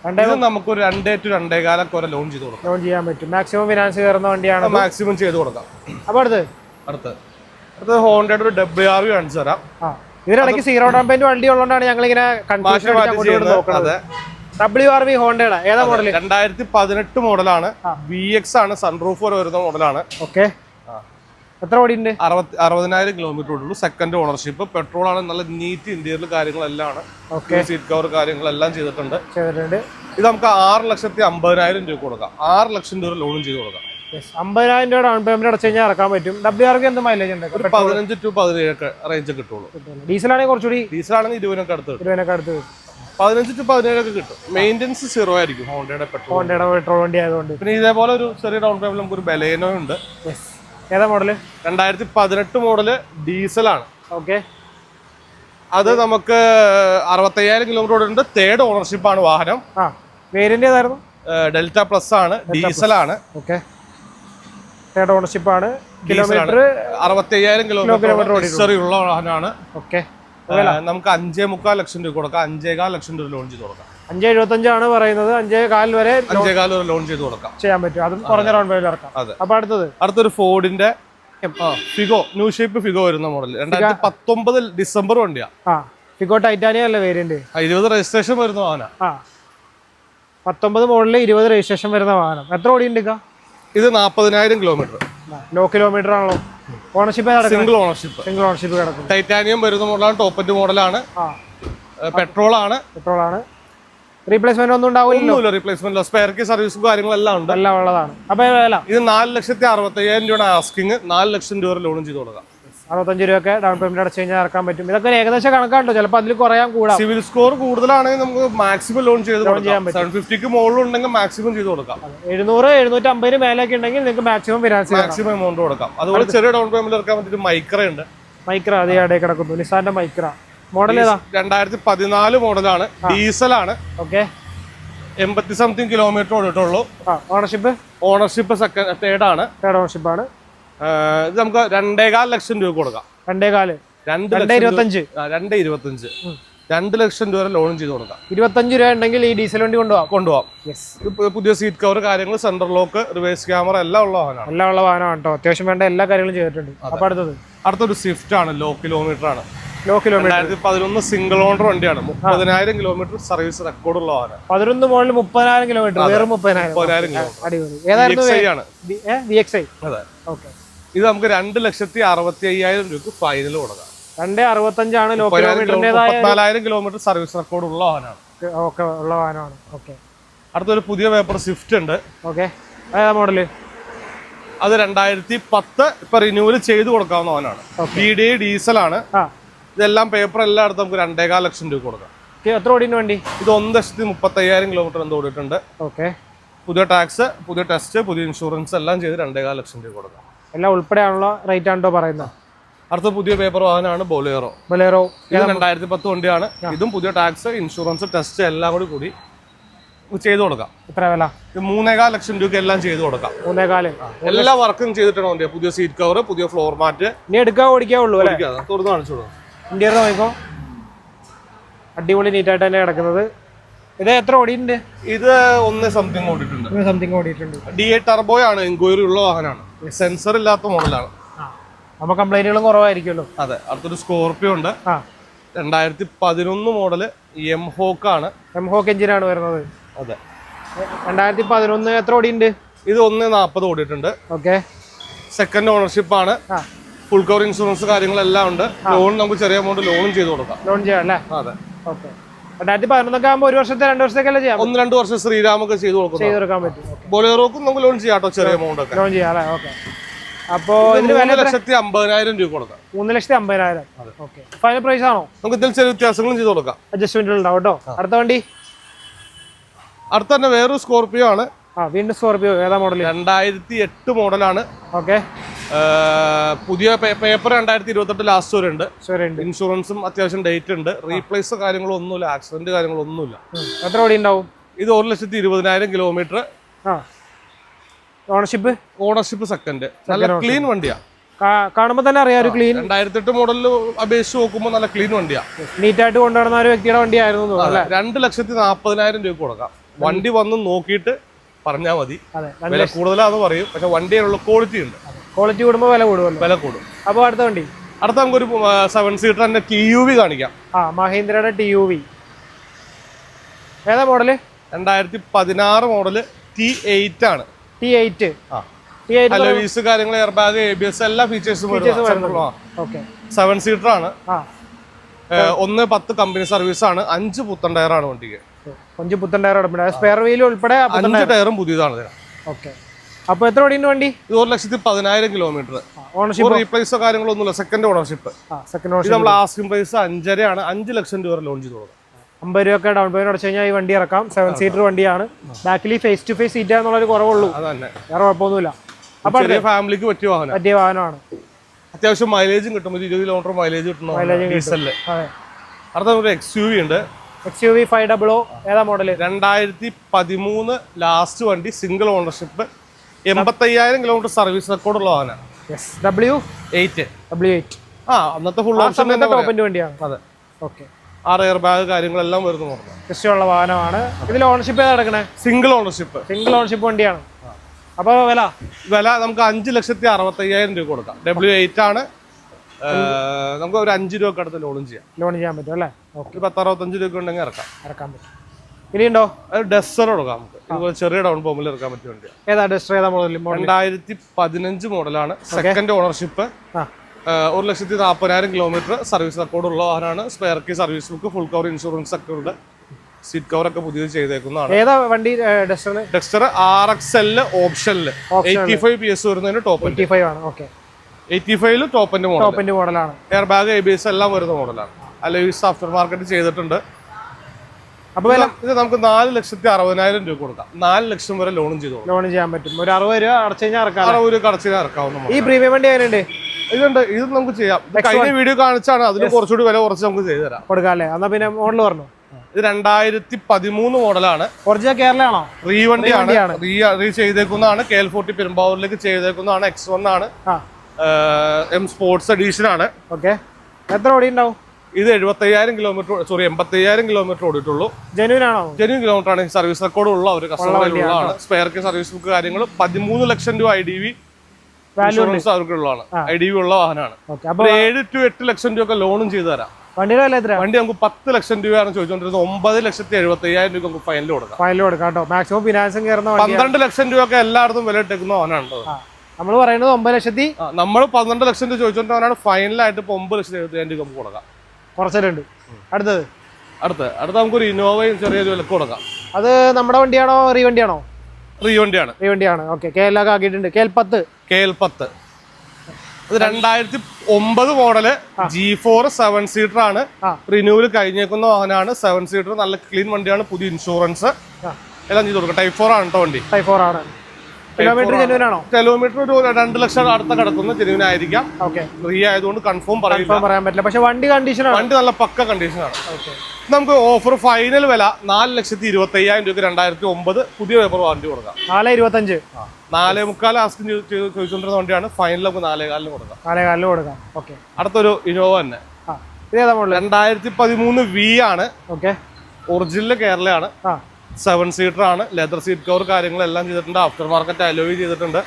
നമുക്ക് ഒരു രണ്ടേ ടു രണ്ടേ കാലൊക്കെ വരെ ലോൺ ചെയ്ത് കൊടുക്കാം. ലോൺ ചെയ്യാൻ പറ്റും. മാക്സിമം ഫിനാൻസ് കയറുന്ന വണ്ടിയാണ് മാക്സിമം ചെയ്ത് കൊടുക്കാം. അപ്പൊ അടുത്ത്? അടുത്ത്. അടുത്ത് ഹോണ്ടയുടെ ഒരു ഡബ്ല്യു ആർ വി കാണിച്ചു തരാം. ഇതിനിടയ്ക്ക് സീറോ ഡൗൺ പേയ്മെന്റ് വണ്ടി ഉള്ളതുകൊണ്ടാണ് ഞങ്ങൾ ഇങ്ങനെ നോക്കുന്നത്. ഡബ്ല്യു ആർ വി ഹോണ്ടയുടെ ഏതാ മോഡൽ രണ്ടായിരത്തി പതിനെട്ട് മോഡലാണ് വി എക്സ് ആണ് സൺറൂഫ് വരെ വരുന്ന മോഡലാണ് ഓക്കെ എത്ര കോടി ഉണ്ട് അറുപത്തി അറുപതിനായിരം കിലോമീറ്റർ ഉള്ളൂ. സെക്കൻഡ് ഓണർഷിപ്പ് പെട്രോൾ ആണ് നല്ല നീറ്റ് ഇന്റീരിയർ കാര്യങ്ങളെല്ലാം ആണ് സീറ്റ് കവർ കാര്യങ്ങളെല്ലാം ചെയ്തിട്ടുണ്ട്. ചെയ്തിട്ടുണ്ട്. ഇത് നമുക്ക് ആറ് ലക്ഷത്തി അമ്പതിനായിരം രൂപ കൊടുക്കാം. ആറ് ലക്ഷം രൂപ ലോണും ചെയ്ത് കൊടുക്കാം. അമ്പതിനായിരം രൂപ ഡൗൺ പേയ്മെന്റ് അടച്ചു കഴിഞ്ഞാൽ ഇറക്കാൻ പറ്റും. ഡബ്ല്യു ആർക്ക് എന്ത് മൈലേജ് ഉണ്ട്? പതിനഞ്ച് ടു പതിനേഴ് റേഞ്ച് കിട്ടുള്ളൂ. ഡീസൽ ആണെങ്കിൽ കുറച്ചുകൂടി ഡീസൽ ആണെങ്കിൽ ഇരുപതിനൊക്കെ അടുത്ത് ഇരുപതിനൊക്കെ അടുത്ത്. പതിനഞ്ച് ടു പതിനേഴൊക്കെ കിട്ടും. മെയിന്റെനൻസ് സീറോ ആയിരിക്കും ഹോണ്ടയുടെ പെട്രോൾ ഹോണ്ടയുടെ പെട്രോൾ വണ്ടി. ആയതുകൊണ്ട്. പിന്നെ ഇതേപോലെ ഒരു ചെറിയ ഡൗൺ പേയ്മെന്റ് നമുക്ക് ഒരു ബലേനോ ഉണ്ട് ഏതാ മോഡൽ രണ്ടായിരത്തി പതിനെട്ട് മോഡൽ ഡീസലാണ്. ഓക്കെ അത് നമുക്ക് അറുപത്തയ്യായിരം കിലോമീറ്റർ ഉണ്ട് തേർഡ് ഓണർഷിപ്പ് ആണ് വാഹനം. ആ വേരിയന്റ് ഏതായിരുന്നു? ഡെൽറ്റ പ്ലസ് ആണ്. ഡീസലാണ് ഓക്കെ തേർഡ് ഓണർഷിപ്പ് ആണ്. കിലോമീറ്റർ അറുപത്തയ്യായിരം കിലോമീറ്റർ ഹിസ്റ്ററി ഉള്ള വാഹനമാണ്. ഓക്കെ നമുക്ക് അഞ്ചേ മുക്കാൽ ലക്ഷം രൂപ കൊടുക്കാം. അഞ്ചേകാൽ ലക്ഷം രൂപ ലോൺ ചെയ്ത് കൊടുക്കാം. അഞ്ച് എഴുപത്തഞ്ചാണ് പറയുന്നത്. അഞ്ചേ കാൽ വരെ അഞ്ചേ കാൽ വരെ ലോൺ ചെയ്ത് കൊടുക്കാം. ചെയ്യാൻ പറ്റും. അതും കുറഞ്ഞ റൗണ്ട് പേയ്മെന്റ് ഇറക്കാം. അപ്പൊ അടുത്തത്. അടുത്തൊരു ഫോർഡിന്റെ ഫിഗോ ന്യൂ ഷേപ്പ് ഫിഗോ വരുന്ന മോഡൽ രണ്ടായിരത്തി പത്തൊമ്പത് ഡിസംബർ വണ്ടിയാ. ഫിഗോ ടൈറ്റാനിയ അല്ലേ വേരിയന്റ് ഇരുപത് രജിസ്ട്രേഷൻ വരുന്ന വാഹനം. പത്തൊമ്പത് മോഡലിൽ ഇരുപത് രജിസ്ട്രേഷൻ വരുന്ന വാഹനം. എത്ര ഓടി ഉണ്ട് ഇത് നാൽപ്പതിനായിരം കിലോമീറ്റർ ലോ കിലോമീറ്റർ ആണല്ലോ. Ownership single ownership single ownership കിടക്കും ടൈറ്റാനിയം വരുന്ന മോഡലാണ് ടോപ്പറ്റ് മോഡലാണ് പെട്രോൾ ആണ്. പെട്രോൾ ആണ്. റീപ്ലേസ്മെന്റ് ഒന്നും ഉണ്ടാവില്ല റീപ്ലേസ്മെന്റ് സ്പെയർക്കി സർവീസും കാര്യങ്ങളെല്ലാം ഉണ്ട്. എല്ലാം ഉള്ളതാണ്. അപ്പൊ ഇത് നാല് ലക്ഷത്തി അറുപത്തി അയ്യായിരം രൂപയുടെ ആസ്കിങ് നാല് ലക്ഷം രൂപ ലോണും ചെയ്ത് കൊടുക്കാം. അറുപത്തഞ്ച് രൂപയൊക്കെ ഡൗൺ പേയ്മെന്റ് അടച്ചു കഴിഞ്ഞാൽ ഇറക്കാൻ പറ്റും. ഇതൊക്കെ ഏകദേശം കണക്കാണ്ടോ ചിലപ്പോൾ അതിൽ കുറയാൻ കൂടാം. സിവിൽ സ്കോർ കൂടുതലാണെങ്കിൽ നമുക്ക് മാക്സിമം ലോൺ ചെയ്ത് ചെയ്യാൻ സെവൻ ഫിഫ്റ്റിക്ക് മുകളിലുണ്ടെങ്കിൽ മാക്സിമം ചെയ്ത് കൊടുക്കാം. എഴുന്നൂറ് എഴുന്നൂറ്റി അമ്പതിന് മേലേക്ക് ഉണ്ടെങ്കിൽ നിങ്ങൾക്ക് മാക്സിമം ഫിനാൻസ് മാക്സിമം എമൗണ്ട് കൊടുക്കാം. അതുപോലെ ചെറിയ ഡൗൺ പേയ്മെന്റ് ഇറക്കാൻ പറ്റിയിട്ട് മൈക്ര ഉണ്ട്. മൈക്ര അതേ ഇടയിൽ കിടക്കുന്നു. നിസാന്റെ മൈക്ര മോഡൽ ഏതാ? രണ്ടായിരത്തി പതിനാല് മോഡലാണ്. ആണ് ഓക്കെ. എൺപത്തി സംതിങ് കിലോമീറ്റർ ഓടിട്ടുള്ളൂ ഓണർഷിപ്പ് ഓണർഷിപ്പ് സെക്കൻഡ് തേർഡ് ആണ്. തേർഡ് ഓണർഷിപ്പ് ആണ്. ഇത് നമുക്ക് രണ്ടേകാൽ ലക്ഷം രൂപ കൊടുക്കാം. രണ്ടേ കാൽ രണ്ട് ഇരുപത്തഞ്ച്. രണ്ട് ഇരുപത്തഞ്ച്. രണ്ട് ലക്ഷം രൂപ ലോൺ ചെയ്ത് കൊടുക്കാം. ഇരുപത്തഞ്ച് രൂപ ഉണ്ടെങ്കിൽ ഈ ഡീസൽ വണ്ടി കൊണ്ടുപോകാം കൊണ്ടുപോകാം പുതിയ സീറ്റ് കവർ കാര്യങ്ങൾ സെൻട്രൽ ലോക്ക് റിവേഴ്സ് ക്യാമറ എല്ലാം ഉള്ള വാഹനമാണ്. എല്ലാം ഉള്ള വാഹനമാണ് കേട്ടോ. അത്യാവശ്യം വേണ്ട എല്ലാ കാര്യങ്ങളും ചെയ്തിട്ടുണ്ട്. അടുത്തത്? അടുത്തൊരു സ്വിഫ്റ്റ് ആണ് ലോ കിലോമീറ്റർ ആണ്. ലോ കിലോമീറ്റർ രണ്ടായിരത്തി പതിനൊന്ന് സിംഗിൾ ഓണർ വണ്ടിയാണ്. മുപ്പതിനായിരം കിലോമീറ്റർ സർവീസ് റെക്കോർഡ് ഉള്ള വാഹനം. പതിനൊന്ന് മോഡൽ മുപ്പതിനായിരം കിലോമീറ്റർ വെറും മുപ്പതിനായിരം. അടിപൊളി. ഏതായിരുന്നു ഇത് നമുക്ക് രണ്ട് ലക്ഷത്തി അറുപത്തി അയ്യായിരം രൂപ ഫൈനൽ കൊടുക്കാം. രണ്ടേ അറുപത്തഞ്ചാണ് ലോ കിലോമീറ്ററിന്റെതായ കിലോമീറ്റർ സർവീസ് റെക്കോർഡ് ഉള്ള വാഹനമാണ്. ഓക്കെ ഉള്ള വാഹനമാണ്. ഓക്കെ. അടുത്തൊരു പുതിയ പേപ്പർ സ്വിഫ്റ്റ് ഉണ്ട്. ഓക്കെ. മോഡൽ അത് രണ്ടായിരത്തി പത്ത് ഇപ്പൊ റിന്യൂവൽ ചെയ്ത് കൊടുക്കാവുന്ന വാഹനമാണ്. ബി ഡി ഡീസൽ ആണ്. ആ. ഇതെല്ലാം പേപ്പർ എല്ലാം അടുത്ത് നമുക്ക് രണ്ടേകാൽ ലക്ഷം രൂപ കൊടുക്കാം. എത്ര ഓടിന് വണ്ടി? ഇത് ഒന്ന് ലക്ഷത്തി മുപ്പത്തി അയ്യായിരം കിലോമീറ്റർ എന്ത് ഓടിയിട്ടുണ്ട്. ഓക്കെ. പുതിയ ടാക്സ് പുതിയ ടെസ്റ്റ് പുതിയ ഇൻഷുറൻസ് എല്ലാം ചെയ്ത് രണ്ടേകാൽ ലക്ഷം രൂപ കൊടുക്കാം. എല്ലാം ഉൾപ്പെടെയാണുള്ള റേറ്റ് ആണോ പറയുന്നത്. അടുത്ത പുതിയ പേപ്പർ വാഹനമാണ് ബൊലേറോ ബൊലേറോ ഇത് രണ്ടായിരത്തി പത്ത് വണ്ടിയാണ് ഇതും പുതിയ ടാക്സ് ഇൻഷുറൻസ് ടെസ്റ്റ് എല്ലാം കൂടി കൂടി ചെയ്തു കൊടുക്കാം. എത്ര വില? ഇത് മൂന്നേകാൽ ലക്ഷം രൂപ എല്ലാം ചെയ്തു കൊടുക്കാം. മൂന്നേകാൽ. എല്ലാ വർക്കും ചെയ്തിട്ടാണ് വണ്ടി പുതിയ സീറ്റ് കവർ പുതിയ ഫ്ലോർ മാറ്റ് ഇനി എടുക്കാൻ ഓടിക്കാവുള്ളൂ തുറന്ന് കാണിച്ചു കൊടുക്കാം ഇന്ത്യയിൽ നോക്കിക്കോ അടിപൊളി നീറ്റായിട്ട് തന്നെ കിടക്കുന്നത്. ഇത് എത്ര ഓടിയിട്ടുണ്ട്? ഇത് ഒന്ന് സംതിങ് ഓടിയിട്ടുണ്ട്. സംതിങ് ഓടിയിട്ടുണ്ട്. ഡി എ ടർബോ ആണ് എൻക്വയറി ഉള്ള വാഹനമാണ്. സെൻസർ ഇല്ലാത്ത മോഡലാണ് അപ്പൊ കംപ്ലൈന്റുകളും കുറവായിരിക്കുമല്ലോ. അതെ അടുത്തൊരു സ്കോർപിയോ ഉണ്ട്. രണ്ടായിരത്തി പതിനൊന്ന് മോഡൽ എം ഹോക്കാണ് എം ഹോക്ക് എഞ്ചിനാണ് വരുന്നത്. അതെ. രണ്ടായിരത്തി പതിനൊന്ന് എത്ര ഓടിയുണ്ട് ഇത് ഒന്ന് നാൽപ്പത് ഓടിയിട്ടുണ്ട്. ഓക്കെ സെക്കൻഡ് ഓണർഷിപ്പ് ആണ്. ഫുൾ കവർ ഇൻഷുറൻസ് കാര്യങ്ങളെല്ലാം ഉണ്ട്. ലോൺ നമുക്ക് ചെറിയ എമൗണ്ട് ലോണും ചെയ്ത് കൊടുക്കാം. ലോൺ ചെയ്യാം അല്ലേ? അതെ. ഓക്കെ. രണ്ടായിരത്തി പതിനൊന്നൊക്കെ ആകുമ്പോൾ ഒരു വർഷത്തെ രണ്ട് വർഷത്തേക്കല്ലേ ചെയ്യാം? ഒന്ന് രണ്ട് വർഷം ശ്രീരാമൊക്കെ ചെയ്ത് കൊടുക്കും ചെയ്ത് കൊടുക്കാൻ പറ്റും. ബൊലേറോക്കും നമുക്ക് ലോൺ ചെയ്യാം കേട്ടോ ചെറിയ എമൗണ്ട് ഒക്കെ. ലോൺ ചെയ്യാം അല്ലേ? ഓക്കെ. അപ്പോ ഇതിന് വില ലക്ഷത്തി അമ്പതിനായിരം രൂപ കൊടുക്കാം. മൂന്ന് ലക്ഷത്തി അമ്പതിനായിരം. ഓക്കെ. ഫൈനൽ പ്രൈസ് ആണോ? നമുക്ക് ഇതിൽ ചെറിയ വ്യത്യാസങ്ങളും ചെയ്ത് കൊടുക്കാം. അഡ്ജസ്റ്റ്മെന്റ് ഉണ്ടാവും കേട്ടോ. അടുത്ത വണ്ടി? അടുത്ത തന്നെ വേറൊരു സ്കോർപിയോ ആണ്. വീണ്ടും സ്കോർപിയോ ഏതാ മോഡൽ രണ്ടായിരത്തി എട്ട് മോഡലാണ്. ഓക്കെ. പുതിയ പേപ്പർ രണ്ടായിരത്തി ഇരുപത്തെട്ട് ലാസ്റ്റ് വരെ ഉണ്ട് ഇൻഷുറൻസും അത്യാവശ്യം ഡേറ്റ് ഉണ്ട്. റീപ്ലേസ് കാര്യങ്ങളും ഒന്നുമില്ല ആക്സിഡന്റ് കാര്യങ്ങളൊന്നുമില്ല എത്ര ഓടി ഉണ്ടാവും? ഇത് ഒരു ലക്ഷത്തി ഇരുപതിനായിരം കിലോമീറ്റർ ഓണർഷിപ്പ് ഓണർഷിപ്പ് സെക്കൻഡ് നല്ല ക്ലീൻ വണ്ടിയാ. കാണുമ്പോൾ തന്നെ അറിയാം ഒരു ക്ലീൻ രണ്ടായിരത്തി എട്ട് മോഡലിൽ അപേക്ഷിച്ച് നോക്കുമ്പോൾ നല്ല ക്ലീൻ വണ്ടിയാ. നീറ്റായിട്ട് കൊണ്ടുവരുന്ന ഒരു വ്യക്തിയുടെ വണ്ടി ആയിരുന്നു എന്ന് തോന്നുന്നു അല്ലേ? രണ്ട് ലക്ഷത്തി നാൽപ്പതിനായിരം രൂപ കൊടുക്കാം വണ്ടി വന്ന് നോക്കിയിട്ട് പറഞ്ഞാൽ മതി. വില കൂടുതലാന്ന് പറയും. പക്ഷെ വണ്ടിയിലുള്ള ക്വാളിറ്റി ഉണ്ട്. ക്വാളിറ്റി കൂടുമ്പോൾ വില കൂടുമല്ലോ വില കൂടും. അപ്പോൾ അടുത്ത വണ്ടി. അടുത്ത നമുക്ക് ഒരു സെവൻ സീറ്റർ എന്റെ ടി യു വി കാണിക്കാം. ആ മഹീന്ദ്രയുടെ ടി യു വി ഏതാ മോഡൽ രണ്ടായിരത്തി പതിനാറ് മോഡൽ ടി എയ്റ്റ് ആണ്. ടി എയ്റ്റ് ആ. അലോവീസ് കാര്യങ്ങൾ air bag A B S എല്ലാ ഫീച്ചേഴ്സും സെവൻ സീറ്റർ ആണ്. ഒന്ന് പത്ത് കമ്പനി സർവീസ് ആണ്. അഞ്ച് പുത്തൻ ടയർ ആണ് വണ്ടിക്ക്. കൊഞ്ച് പുത്തൻ ടയർ ഉടമ്പടി സ്പെയർ വീൽ ഉൾപ്പെടെ അഞ്ച് ടയറും പുതിയതാണ്. ഓക്കെ. അപ്പൊ എത്ര ഓടിയുണ്ട് വണ്ടി? ഇത് ഒരു ലക്ഷത്തി പതിനായിരം കിലോമീറ്റർ ഓണർഷിപ്പ് റീപ്ലേസോ കാര്യങ്ങളോ ഒന്നുമില്ല സെക്കൻഡ് ഓണർഷിപ്പ് സെക്കൻഡ് ഓണർഷിപ്പ് നമ്മൾ ആസ്കിംഗ് പ്രൈസ് അഞ്ചരയാണ് അഞ്ച് ലക്ഷം രൂപ ലോൺ ചെയ്ത് അമ്പത് രൂപയൊക്കെ ഡൗൺ പേയ്മെന്റ് അടച്ചു കഴിഞ്ഞാൽ ഈ വണ്ടി ഇറക്കാം. സെവൻ സീറ്റർ വണ്ടിയാണ്. ബാക്കിൽ ഫേസ് ടു ഫേസ് സീറ്റ് എന്നുള്ളൊരു കുറവുള്ളൂ. അത് തന്നെ വേറെ കുഴപ്പമൊന്നുമില്ല. അപ്പൊ ഫാമിലിക്ക് പറ്റിയ വാഹനം. പറ്റിയ വാഹനമാണ്. അത്യാവശ്യം മൈലേജും കിട്ടും. ഒരു ഇരുപത് കിലോമീറ്റർ മൈലേജ് കിട്ടണം ഡീസലിൽ അടുത്ത ഒരു എക്സ് യു വി ഉണ്ട്. X U V five double O ഏതാ മോഡൽ രണ്ടായിരത്തി പതിമൂന്ന് ലാസ്റ്റ് വണ്ടി സിംഗിൾ ഓണർഷിപ്പ് എൺപത്തയ്യായിരം കിലോമീറ്റർ സർവീസ് റെക്കോർഡ് ഉള്ള വാഹനം. Yes W eight W eight ആ അന്നത്തെ ഫുൾ ഓപ്ഷൻ ടോപ്പ് വണ്ടിയാണ്. അതെ. ഓക്കെ ആറ് എയർ ബാഗ് കാര്യങ്ങളെല്ലാം വരുന്നു കൃഷിയുള്ള വാഹനമാണ്. ഇതിൽ ഓണർഷിപ്പ് ഏതാ കിടക്കണേ സിംഗിൾ ഓണർഷിപ്പ് സിംഗിൾ ഓണർഷിപ്പ് വണ്ടിയാണ്. അപ്പോൾ വില? വില നമുക്ക് അഞ്ച് ലക്ഷത്തി അറുപത്തയ്യായിരം രൂപ കൊടുക്കാം. ഡബ്ല്യു എയ്റ്റ് ആണ്. നമുക്ക് ഒരു അഞ്ച് രൂപ അടുത്ത് ലോണും ചെയ്യാം. ലോൺ ചെയ്യാൻ പറ്റും അല്ലേ? ഒരു പത്ത് അറുപത്തഞ്ച് രൂപ ഉണ്ടെങ്കിൽ ഇറക്കാം. ഇറക്കാൻ പറ്റും. ഇനിയുണ്ടോ? ഒരു ഡെസ്റ്റർ കൊടുക്കാം നമുക്ക്. ഇതുപോലെ ചെറിയ ഡൗൺ ബോമിൽ ഇറക്കാൻ പറ്റിയ വണ്ടി ഏതാ ഡെസ്റ്റർ ഏതാ മോഡൽ രണ്ടായിരത്തി പതിനഞ്ച് മോഡലാണ് സെക്കൻഡ് ഓണർഷിപ്പ് ഒരു ലക്ഷത്തി നാൽപ്പതിനായിരം കിലോമീറ്റർ സർവീസ് റെക്കോർഡ് ഉള്ള വാഹനമാണ്. Spare key service book full cover insurance ഒക്കെ ഉണ്ട്. സീറ്റ് കവർ ഒക്കെ പുതിയത് ചെയ്തേക്കുന്നതാണ്. ഏതാ വണ്ടി Duster Duster R X L ഓപ്ഷനിൽ എയ്റ്റി ഫൈവ് പി എസ് വരുന്നതിന് ടോപ്പ് എയ്റ്റി ഫൈവ് ആണ്. ഓക്കെ എയ്റ്റി ഫൈവിൽ ടോപ്പിന്റെ മോഡൽ ടോപ്പിന്റെ മോഡലാണ് air bag A B S എല്ലാം വരുന്ന മോഡലാണ് അലോയിസ് ആഫ്റ്റർ മാർക്കറ്റ് ചെയ്തിട്ടുണ്ട്. അപ്പോൾ ഇത് നമുക്ക് നാല് ലക്ഷത്തി അറുപതിനായിരം രൂപ കൊടുക്കാം. നാല് ലക്ഷം വരെ ലോണും ചെയ്തു ലോൺ ചെയ്യാൻ പറ്റും. ഒരു അറുപത് രൂപ അടച്ചു കഴിഞ്ഞാൽ ഇറക്കാം അറുപത് രൂപ കടച്ചിന് ഇറക്കാവുന്ന ഈ പ്രീമിയം വണ്ടി എങ്ങനെയുണ്ട്? ഇതുണ്ട് ഇത് നമുക്ക് ചെയ്യാം. കഴിഞ്ഞ വീഡിയോ കാണിച്ചാണ് അതിന് കുറച്ചുകൂടി വില കുറച്ച് നമുക്ക് ചെയ്തു തരാം. കൊടുക്കാം അല്ലേ? എന്നാ പിന്നെ മോഡൽ പറഞ്ഞു? ഇത് രണ്ടായിരത്തി പതിമൂന്ന് മോഡലാണ് ഒറിജിനൽ കേരളയാണോ? റീ വണ്ടിയാണ്. റീ റീ ചെയ്തേക്കുന്നതാണ്. കെ എൽ ഫോർട്ടി പെരുമ്പാവൂരിലേക്ക് ചെയ്തേക്കുന്നതാണ്. എക്സ് വൺ ആണ്. എം സ്പോർട്സ് എഡീഷൻ ആണ്. ഓക്കെ എത്ര ഓടി ഉണ്ടാവും ഇത് എഴുപത്തയ്യായിരം കിലോമീറ്റർ സോറി എൺപത്തയ്യായിരം കിലോമീറ്റർ ഓടിയിട്ടുള്ളൂ. ജെനുവിൻ ആണോ കിലോമീറ്റർ ആണ്. സർവീസ് റെക്കോർഡ് ഉള്ള ഒരു കസ്റ്റമറിലുള്ളതാണ് സ്പെയർ കെ സർവീസ് ബുക്ക് കാര്യങ്ങൾ പതിമൂന്ന് ലക്ഷം രൂപ ഐ ഡി വി ഇൻഷുറൻസ് അവർക്കുള്ളതാണ്. ഐ ഡി വി ഉള്ള വാഹനമാണ്. ഏഴ് ടു എട്ട് ലക്ഷം രൂപ ഒക്കെ ലോണും ചെയ്തു തരാം. വണ്ടി നമുക്ക് പത്ത് ലക്ഷം രൂപയാണ് ചോദിച്ചുകൊണ്ടിരുന്നത് ഒമ്പത് ലക്ഷത്തി എഴുപത്തി അയ്യായിരം രൂപ നമുക്ക് ഫൈനൽ കൊടുക്കാം. ഫൈനൽ കൊടുക്കാം കേട്ടോ. മാക്സിമം ഫിനാൻസും കയറുന്ന പന്ത്രണ്ട് ലക്ഷം രൂപ ഒക്കെ എല്ലായിടത്തും വില ഇട്ടേക്കുന്ന ഓനാണ് നമ്മൾ പറയുന്നത് ഒമ്പത് ലക്ഷത്തി നമ്മൾ പന്ത്രണ്ട് ലക്ഷം രൂപ ചോദിച്ചുകൊണ്ടാണ് ഫൈനലായിട്ട് ഇപ്പോൾ ഒമ്പത് ലക്ഷത്തി എഴുപത്തി അയ്യായിരം രൂപ നമുക്ക് കൊടുക്കാം. കുറച്ചിലുണ്ട്. അടുത്തത്? അടുത്ത അടുത്ത നമുക്കൊരു ഇന്നോവയും ചെറിയൊരു വിലക്ക് കൊടുക്കാം. അത് നമ്മുടെ വണ്ടിയാണോ റീ വണ്ടിയാണോ? റീ വണ്ടിയാണ്. റീ വണ്ടിയാണ്. ഓക്കെ. കെ എൽ ഒക്കെ ആക്കിയിട്ടുണ്ട്. കെ എൽ പത്ത്? കെ എൽ പത്ത്. അത് രണ്ടായിരത്തി ഒമ്പത് model G four seven seater ആണ്. റിന്യൂവൽ കഴിഞ്ഞേക്കുന്ന വാഹനമാണ്. സെവൻ സീറ്റർ നല്ല ക്ലീൻ വണ്ടിയാണ് പുതിയ ഇൻഷുറൻസ്. എല്ലാം ചെയ്ത് കൊടുക്കാം. ടൈപ്പ് ഫോർ ആണ് കേട്ടോ വണ്ടി. ടൈപ്പ് ഫോർ ആണ്. കിലോമീറ്റർ ജെനുവിൻ ആണോ? കിലോമീറ്റർ ഒരു രണ്ട് ലക്ഷം അടുത്ത കിടക്കുന്ന ജെനുവിനായിരിക്കാം ഓക്കെ ഫ്രീ ആയതുകൊണ്ട് കൺഫേം പറയാൻ പറയാൻ പറ്റില്ല. പക്ഷെ വണ്ടി കണ്ടീഷൻ വണ്ടി നല്ല പക്ക കണ്ടീഷനാണ് ആണ്. നമുക്ക് ഓഫർ ഫൈനൽ വില നാല് ലക്ഷത്തി ഇരുപത്തി അയ്യായിരം രൂപ രണ്ടായിരത്തി ഒമ്പത് പുതിയ പേപ്പർ വാറണ്ടി കൊടുക്കാം. നാല് ഇരുപത്തഞ്ച്. നാലേ മുക്കാൽ ആസ്ക് ചോദിച്ചുകൊണ്ടിരുന്ന വണ്ടിയാണ്. ഫൈനൽ നമുക്ക് നാലേ കാലിന് കൊടുക്കാം. നാലേ കാലിന് കൊടുക്കാം. ഓക്കെ അടുത്തൊരു ഇനോവ തന്നെ. രണ്ടായിരത്തി പതിമൂന്ന് വി ആണ്. ഓക്കെ ഒറിജിനൽ കേരളയാണ്. സെവൻ സീറ്റർ ആണ്. ലെതർ സീറ്റ് കവർ കാര്യങ്ങളെല്ലാം ചെയ്തിട്ടുണ്ട്. ആഫ്റ്റർ മാർക്കറ്റ് അലോയ് ചെയ്തിട്ടുണ്ട്.